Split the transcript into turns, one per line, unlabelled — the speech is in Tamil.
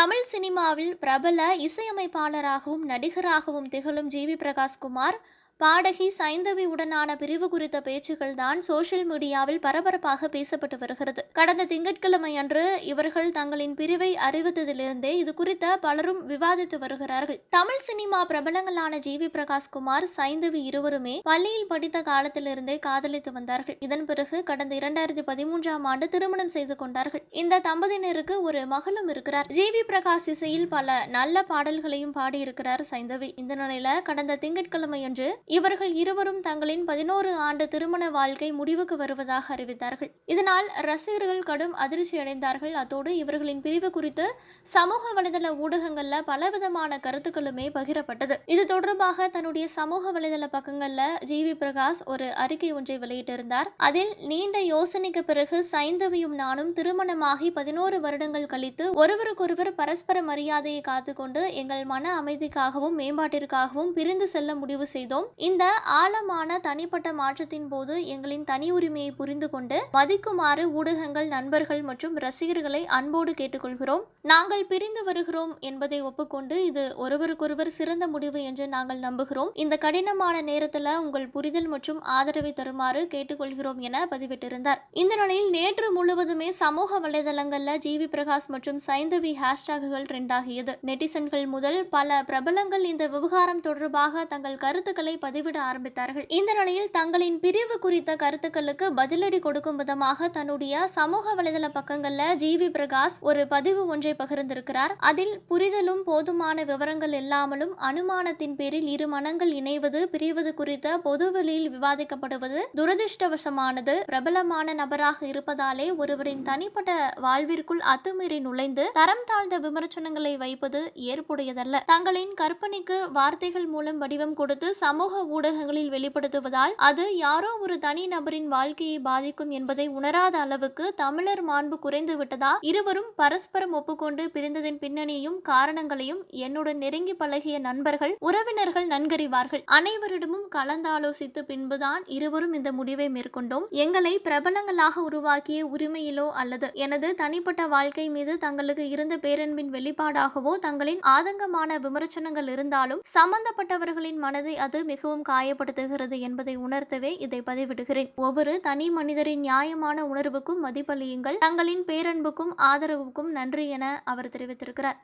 தமிழ் சினிமாவில் பிரபல இசையமைப்பாளராகவும் நடிகராகவும் திகழும் ஜி வி பிரகாஷ்குமார் பாடகி சைந்தவி உடனான பிரிவு குறித்த பேச்சுகள் தான் சோசியல் மீடியாவில் பரபரப்பாக பேசப்பட்டு வருகிறது. கடந்த திங்கட்கிழமை அன்று இவர்கள் தங்களின் பிரிவை அறிவித்ததிலிருந்தே இது குறித்த பலரும் விவாதித்து வருகிறார்கள். தமிழ் சினிமா பிரபலங்களான ஜி வி பிரகாஷ்குமார் சைந்தவி இருவருமே பள்ளியில் படித்த காலத்திலிருந்தே காதலித்து வந்தார்கள். இதன் பிறகு கடந்த இரண்டாயிரத்தி பதிமூன்றாம் ஆண்டு திருமணம் செய்து கொண்டார்கள். இந்த தம்பதியினருக்கு ஒரு மகளும் இருக்கிறார். ஜி வி பிரகாஷ் இசையில் பல நல்ல பாடல்களையும் பாடியிருக்கிறார் சைந்தவி. இந்த நிலையில கடந்த திங்கட்கிழமை அன்று இவர்கள் இருவரும் தங்களின் பதினோரு ஆண்டு திருமண வாழ்க்கை முடிவுக்கு வருவதாக அறிவித்தார்கள். இதனால் ரசிகர்கள் கடும் அதிர்ச்சி அடைந்தார்கள். அத்தோடு இவர்களின் பிரிவு குறித்து சமூக வலைதள ஊடகங்கள்ல பலவிதமான கருத்துக்களுமே பகிரப்பட்டது. இது தொடர்பாக தன்னுடைய சமூக வலைதள பக்கங்கள்ல ஜி வி பிரகாஷ் ஒரு அறிக்கை ஒன்றை வெளியிட்டிருந்தார். அதில் நீண்ட யோசனைக்கு பிறகு சைந்தவியும் நானும் திருமணமாகி பதினோரு வருடங்கள் கழித்து ஒருவருக்கொருவர் பரஸ்பர மரியாதையை காத்துக்கொண்டு எங்கள் மன அமைதிக்காகவும் மேம்பாட்டிற்காகவும் பிரிந்து செல்ல முடிவு செய்தோம். இந்த ஆழமான தனிப்பட்ட மாற்றத்தின் போது எங்களின் தனி உரிமையை புரிந்து கொண்டு மதிக்குமாறு ஊடகங்கள் நண்பர்கள் மற்றும் ரசிகர்களை அன்போடு கேட்டுக்கொள்கிறோம். நாங்கள் பிரிந்து வருகிறோம் என்பதை ஒப்புக்கொண்டு இது ஒருவருக்கொருவர் சிறந்த முடிவு என்று நாங்கள் நம்புகிறோம். இந்த கடினமான நேரத்தில் உங்கள் புரிதல் மற்றும் ஆதரவை தருமாறு கேட்டுக்கொள்கிறோம் என பதிவிட்டிருந்தார். இந்த நிலையில் நேற்று முழுவதுமே சமூக வலைதளங்கள்ல ஜிவி பிரகாஷ் மற்றும் சைந்தவி ஹேஷ்டாகுகள் ட்ரெண்டாகியது நெட்டிசன்கள் முதல் பல பிரபலங்கள் இந்த விவகாரம் தொடர்பாக தங்கள் கருத்துக்களை பதிவிட ஆரம்பித்தார்கள். இந்த நிலையில் தங்களின் பிரிவு குறித்த கருத்துக்களுக்கு பதிலடி கொடுக்கும் விதமாக தன்னுடைய சமூக வலைதள பக்கங்கள்ல ஜிவி பிரகாஷ் ஒரு பதிவு ஒன்றை பகிர்ந்திருக்கிறார். அதில் புரிதலும் போதுமான விவரங்கள் இல்லாமலும் அனுமானத்தின் பேரில் இரு மனங்கள் இணைவது பிரிவது குறித்த பொதுவெளியில் விவாதிக்கப்படுவது துரதிருஷ்டவசமானது. பிரபலமான நபராக இருப்பதாலே ஒருவரின் தனிப்பட்ட வாழ்விற்குள் அத்துமீறி நுழைந்து தரம் தாழ்ந்த விமர்சனங்களை வைப்பது ஏற்புடையதல்ல. தங்களின் கற்பனைக்கு வார்த்தைகள் மூலம் வடிவம் கொடுத்து சமூக ஊடகங்களில் வெளிப்படுத்துவதால் அது யாரோ ஒரு தனி நபரின் வாழ்க்கையை பாதிக்கும் என்பதை உணராத அளவுக்கு தமிழர் மாண்பு குறைந்து விட்டதா? இருவரும் பரஸ்பரம் ஒப்புக்கொண்டு பிரிந்ததின் பின்னணியும் காரணங்களையும் என்னுடன் நெருங்கி பழகிய நண்பர்கள் உறவினர்கள் நன்கறிவார்கள். அனைவரிடமும் கலந்தாலோசித்து பின்புதான் இருவரும் இந்த முடிவை மேற்கொண்டோம். எங்களை பிரபலங்களாக உருவாக்கிய உரிமையிலோ அல்லது எனது தனிப்பட்ட வாழ்க்கை மீது தங்களுக்கு இருந்த பேரன்பின் வெளிப்பாடாகவோ தங்களின் ஆதங்கமான விமர்சனங்கள் இருந்தாலும் சம்பந்தப்பட்டவர்களின் மனதை அது மிகவும் காயப்படுத்துகிறது என்பதை உணர்த்தவே இதை பதிவிடுகிறேன். ஒவ்வொரு தனி மனிதரின் நியாயமான உணர்வுக்கும் மதிப்பளியுங்கள். தங்களின் பேரன்புக்கும் ஆதரவுக்கும் நன்றி என அவர் தெரிவித்திருக்கிறார்.